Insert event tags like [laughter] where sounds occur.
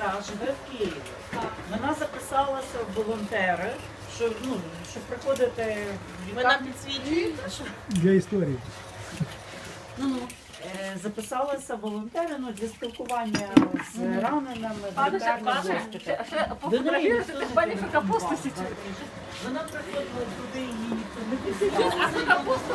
живе в Києві. Вона записалася в волонтери, що ну щоб приходити в Ви нам лікарню. підсвічуєте? Для історії. Е, Записалася в волонтери ну, для спілкування з раненими в Пане лікарні госпіталі. До неї ніхто не і. Вона приходила туди, її ніхто не [laughs] пізнав. А капусту